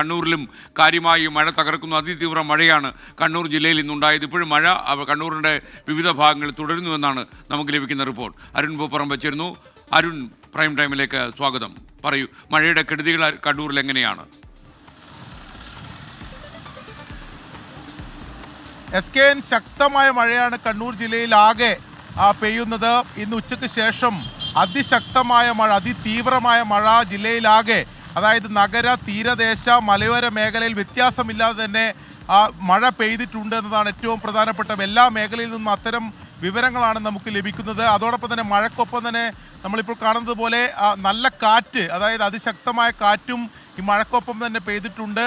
കണ്ണൂരിലും കാര്യമായി മഴ തകർക്കുന്നു. അതിതീവ്ര മഴയാണ് കണ്ണൂർ ജില്ലയിൽ ഇന്നുണ്ടായത്. ഇപ്പോഴും മഴ കണ്ണൂരിന്റെ വിവിധ ഭാഗങ്ങളിൽ തുടരുന്നുവെന്നാണ് നമുക്ക് ലഭിക്കുന്ന റിപ്പോർട്ട്. അരുൺ പൂപ്പറം വെച്ചിരുന്നു അരുൺ പ്രൈം ടൈമിലേക്ക് സ്വാഗതം. പറയൂ മഴയുടെ കെടുതികൾ കണ്ണൂരിൽ എങ്ങനെയാണ്? എസ് കെ എൻ ശക്തമായ മഴയാണ് കണ്ണൂർ ജില്ലയിൽ ആകെ പെയ്യുന്നത്. ഇന്ന് ഉച്ചയ്ക്ക് ശേഷം അതിശക്തമായ മഴ അതിതീവ്രമായ മഴ ജില്ലയിലാകെ അതായത് നഗര തീരദേശ മലയോര മേഖലയിൽ വ്യത്യാസമില്ലാതെ തന്നെ മഴ പെയ്തിട്ടുണ്ട് എന്നതാണ് ഏറ്റവും പ്രധാനപ്പെട്ട എല്ലാ മേഖലയിൽ നിന്നും അത്തരം വിവരങ്ങളാണ് നമുക്ക് ലഭിക്കുന്നത്. അതോടൊപ്പം തന്നെ മഴക്കൊപ്പം തന്നെ നമ്മളിപ്പോൾ കാണുന്നത് പോലെ നല്ല കാറ്റ് അതായത് അതിശക്തമായ കാറ്റും ഈ മഴക്കൊപ്പം തന്നെ പെയ്തിട്ടുണ്ട്.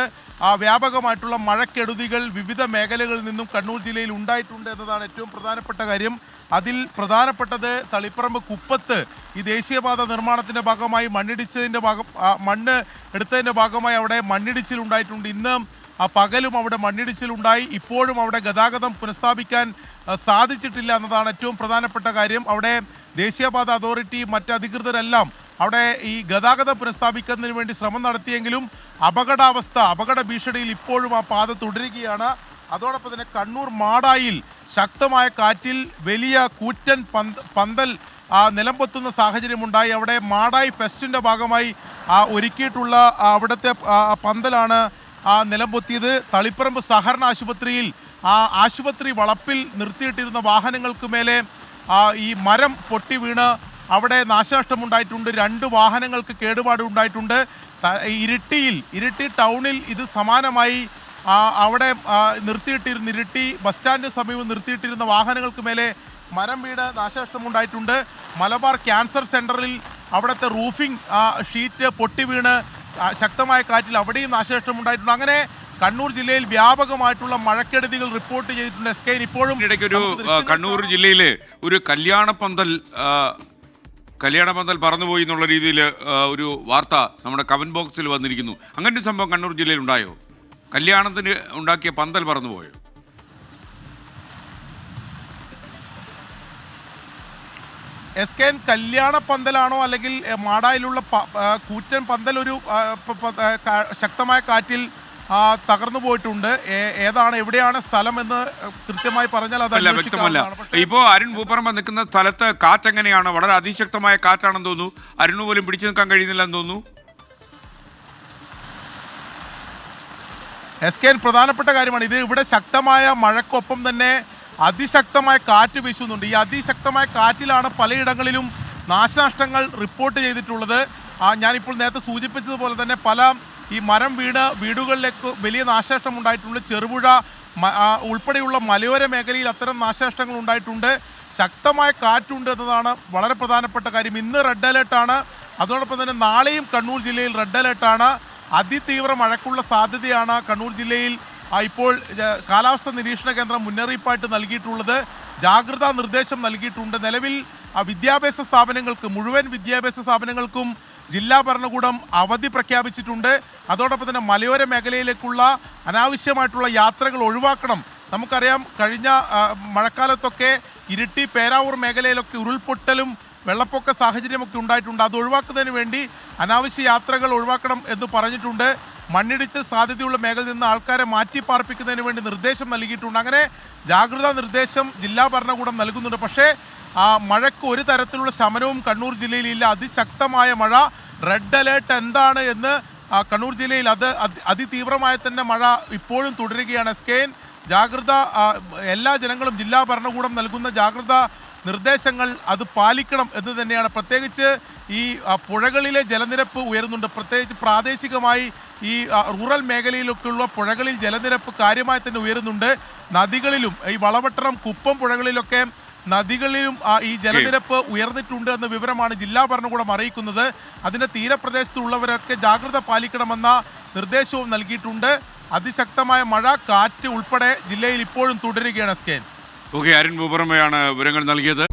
വ്യാപകമായിട്ടുള്ള മഴക്കെടുതികൾ വിവിധ മേഖലകളിൽ നിന്നും കണ്ണൂർ ജില്ലയിൽ ഉണ്ടായിട്ടുണ്ട് എന്നതാണ് ഏറ്റവും പ്രധാനപ്പെട്ട കാര്യം. അതിൽ പ്രധാനപ്പെട്ടത് തളിപ്പറമ്പ് കുപ്പത്ത് ഈ ദേശീയപാത നിർമ്മാണത്തിന്റെ ഭാഗമായി മണ്ണിടിച്ചതിന്റെ ഭാഗം ആ, മണ്ണ് എടുത്തതിന്റെ ഭാഗമായി അവിടെ മണ്ണിടിച്ചിലുണ്ടായിട്ടുണ്ട് ഇന്ന് ആ പകലും അവിടെ മണ്ണിടിച്ചിലുണ്ടായി ഇപ്പോഴും അവിടെ ഗതാഗതം പുനഃസ്ഥാപിക്കാൻ സാധിച്ചിട്ടില്ല എന്നതാണ് ഏറ്റവും പ്രധാനപ്പെട്ട കാര്യം. അവിടെ ദേശീയപാത അതോറിറ്റി മറ്റ് അധികൃതരെല്ലാം അവിടെ ഈ ഗതാഗതം പുനഃസ്ഥാപിക്കുന്നതിന് വേണ്ടി ശ്രമം നടത്തിയെങ്കിലും അപകടാവസ്ഥ അപകട ഭീഷണിയിൽ ഇപ്പോഴും ആ പാത തുടരുകയാണ്. അതോടൊപ്പം തന്നെ കണ്ണൂർ മാടായിൽ ശക്തമായ കാറ്റിൽ വലിയ കൂറ്റൻ പന്ത പന്തൽ നിലംപൊത്തുന്ന സാഹചര്യമുണ്ടായി അവിടെ മാടായി ഫെസ്റ്റിന്റെ ഭാഗമായി ഒരുക്കിയിട്ടുള്ള അവിടുത്തെ പന്തലാണ് നിലംപൊത്തിയത്. തളിപ്പറമ്പ് സഹകരണ ആശുപത്രിയിൽ ആ ആശുപത്രി വളപ്പിൽ നിർത്തിയിട്ടിരുന്ന വാഹനങ്ങൾക്ക് മേലെ ഈ മരം പൊട്ടി വീണ് അവിടെ നാശനഷ്ടമുണ്ടായിട്ടുണ്ട് രണ്ട് വാഹനങ്ങൾക്ക് കേടുപാട് ഉണ്ടായിട്ടുണ്ട്. ഇരിട്ടിയിൽ ഇരിട്ടി ടൗണിൽ ഇത് സമാനമായി അവിടെ നിർത്തിയിട്ടിരുന്ന ഇരിട്ടി ബസ് സ്റ്റാൻഡിന് സമീപം നിർത്തിയിട്ടിരുന്ന വാഹനങ്ങൾക്ക് മേലെ മരം വീട് നാശനഷ്ടമുണ്ടായിട്ടുണ്ട് മലബാർ ക്യാൻസർ സെന്ററിൽ അവിടുത്തെ റൂഫിംഗ് ഷീറ്റ് പൊട്ടി വീണ് ശക്തമായ കാറ്റിൽ അവിടെയും നാശനഷ്ടം ഉണ്ടായിട്ടുണ്ട്. അങ്ങനെ കണ്ണൂർ ജില്ലയിൽ വ്യാപകമായിട്ടുള്ള മഴക്കെടുതികൾ റിപ്പോർട്ട് ചെയ്തിട്ടുണ്ട്. എസ് കെ ഇപ്പോഴും ഇടയ്ക്ക് ഒരു കണ്ണൂർ ജില്ലയിൽ ഒരു കല്യാണപ്പന്തൽ ആ, കല്യാണപ്പന്തൽ പറന്നുപോയി എന്നുള്ള രീതിയിൽ ഒരു വാർത്ത നമ്മുടെ കമന്റ് ബോക്സിൽ വന്നിരിക്കുന്നു. അങ്ങനെ ഒരു സംഭവം കണ്ണൂർ ജില്ലയിൽ ഉണ്ടായോ? കല്യാണത്തിന് ഉണ്ടാക്കിയ പന്തൽ പറന്നുപോയോ? എസ് കെ എൻ കല്യാണ പന്തലാണോ അല്ലെങ്കിൽ മാടായിലുള്ള കൂറ്റൻ പന്തൽ ഒരു ശക്തമായ കാറ്റിൽ തകർന്നു പോയിട്ടുണ്ട്. ഏതാണ് എവിടെയാണ് സ്ഥലം എന്ന് കൃത്യമായി പറഞ്ഞാൽ അതല്ല വ്യക്തമല്ല. ഇപ്പോ അരുൺ ഭൂപ്പറമ്പ നിൽക്കുന്ന സ്ഥലത്ത് കാറ്റ് എങ്ങനെയാണ് വളരെ അതിശക്തമായ കാറ്റാണെന്ന് തോന്നുന്നു. അരുണ് പോലും പിടിച്ചു നിൽക്കാൻ കഴിയുന്നില്ല എന്ന് തോന്നുന്നു. എസ് കെ പ്രധാനപ്പെട്ട കാര്യമാണ്. ഇത് ഇവിടെ ശക്തമായ മഴക്കൊപ്പം തന്നെ അതിശക്തമായ കാറ്റ് വീശുന്നുണ്ട്. ഈ അതിശക്തമായ കാറ്റിലാണ് പലയിടങ്ങളിലും നാശനഷ്ടങ്ങൾ റിപ്പോർട്ട് ചെയ്തിട്ടുള്ളത്. ഞാനിപ്പോൾ നേരത്തെ സൂചിപ്പിച്ചതുപോലെ തന്നെ പല ഈ മരം വീണ് വീടുകളിലേക്ക് വലിയ നാശനഷ്ടം ഉണ്ടായിട്ടുണ്ട് ചെറുപുഴ ഉൾപ്പെടെയുള്ള മലയോര മേഖലയിൽ അത്തരം നാശനഷ്ടങ്ങൾ ഉണ്ടായിട്ടുണ്ട്. ശക്തമായ കാറ്റുണ്ട് എന്നതാണ് വളരെ പ്രധാനപ്പെട്ട കാര്യം. ഇന്ന് റെഡ് അലേർട്ടാണ് അതോടൊപ്പം തന്നെ നാളെയും കണ്ണൂർ ജില്ലയിൽ റെഡ് അലേർട്ടാണ് അതിതീവ്ര മഴക്കുള്ള സാധ്യതയാണ് കണ്ണൂർ ജില്ലയിൽ ഇപ്പോൾ കാലാവസ്ഥ നിരീക്ഷണ കേന്ദ്രം മുന്നറിയിപ്പായിട്ട് നൽകിയിട്ടുള്ളത്. ജാഗ്രതാ നിർദ്ദേശം നൽകിയിട്ടുണ്ട്. നിലവിൽ വിദ്യാഭ്യാസ സ്ഥാപനങ്ങൾക്ക് മുഴുവൻ വിദ്യാഭ്യാസ സ്ഥാപനങ്ങൾക്കും ജില്ലാ ഭരണകൂടം അവധി പ്രഖ്യാപിച്ചിട്ടുണ്ട്. അതോടൊപ്പം തന്നെ മലയോര മേഖലയിലേക്കുള്ള അനാവശ്യമായിട്ടുള്ള യാത്രകൾ ഒഴിവാക്കണം. നമുക്കറിയാം കഴിഞ്ഞ മഴക്കാലത്തൊക്കെ ഇരിട്ടി പേരാവൂർ മേഖലയിലൊക്കെ ഉരുൾപൊട്ടലും വെള്ളപ്പൊക്ക സാഹചര്യമൊക്കെ ഉണ്ടായിട്ടുണ്ട്. അത് ഒഴിവാക്കുന്നതിന് വേണ്ടി അനാവശ്യ യാത്രകൾ ഒഴിവാക്കണം എന്ന് പറഞ്ഞിട്ടുണ്ട്. മണ്ണിടിച്ച് സാധ്യതയുള്ള മേഖലയിൽ നിന്ന് ആൾക്കാരെ മാറ്റി പാർപ്പിക്കുന്നതിന് വേണ്ടി നിർദ്ദേശം നൽകിയിട്ടുണ്ട്. അങ്ങനെ ജാഗ്രതാ നിർദ്ദേശം ജില്ലാ ഭരണകൂടം നൽകുന്നുണ്ട്. പക്ഷേ ആ മഴയ്ക്ക് ഒരു തരത്തിലുള്ള ശമനവും കണ്ണൂർ ജില്ലയിലില്ല അതിശക്തമായ മഴ. റെഡ് അലേർട്ട് എന്താണ് എന്ന് കണ്ണൂർ ജില്ലയിൽ അത് അതി- അതിതീവ്രമായ തന്നെ മഴ ഇപ്പോഴും തുടരുകയാണ്. എൻ ജാഗ്രത എല്ലാ ജനങ്ങളും ജില്ലാ ഭരണകൂടം നൽകുന്ന ജാഗ്രത നിർദ്ദേശങ്ങൾ അത് പാലിക്കണം എന്ന് തന്നെയാണ്. പ്രത്യേകിച്ച് ഈ പുഴകളിലെ ജലനിരപ്പ് ഉയരുന്നുണ്ട്. പ്രത്യേകിച്ച് പ്രാദേശികമായി ഈ റൂറൽ മേഖലയിലൊക്കെയുള്ള പുഴകളിൽ ജലനിരപ്പ് കാര്യമായി തന്നെ ഉയരുന്നുണ്ട്. നദികളിലും ഈ വളവട്ടണം കുപ്പം പുഴകളിലൊക്കെ നദികളിലും ഈ ജലനിരപ്പ് ഉയർന്നിട്ടുണ്ട് എന്ന വിവരമാണ് ജില്ലാ ഭരണകൂടം അറിയിക്കുന്നത്. അതിന്റെ തീരപ്രദേശത്തുള്ളവരൊക്കെ ജാഗ്രത പാലിക്കണമെന്ന നിർദ്ദേശവും നൽകിയിട്ടുണ്ട്. അതിശക്തമായ മഴ കാറ്റ് ഉൾപ്പെടെ ജില്ലയിൽ ഇപ്പോഴും തുടരുകയാണ് സ്കേൻ ഓക്കെ അരുൺ ഭൂപ്പറമ്പയാണ് വിവരങ്ങൾ നൽകിയത്.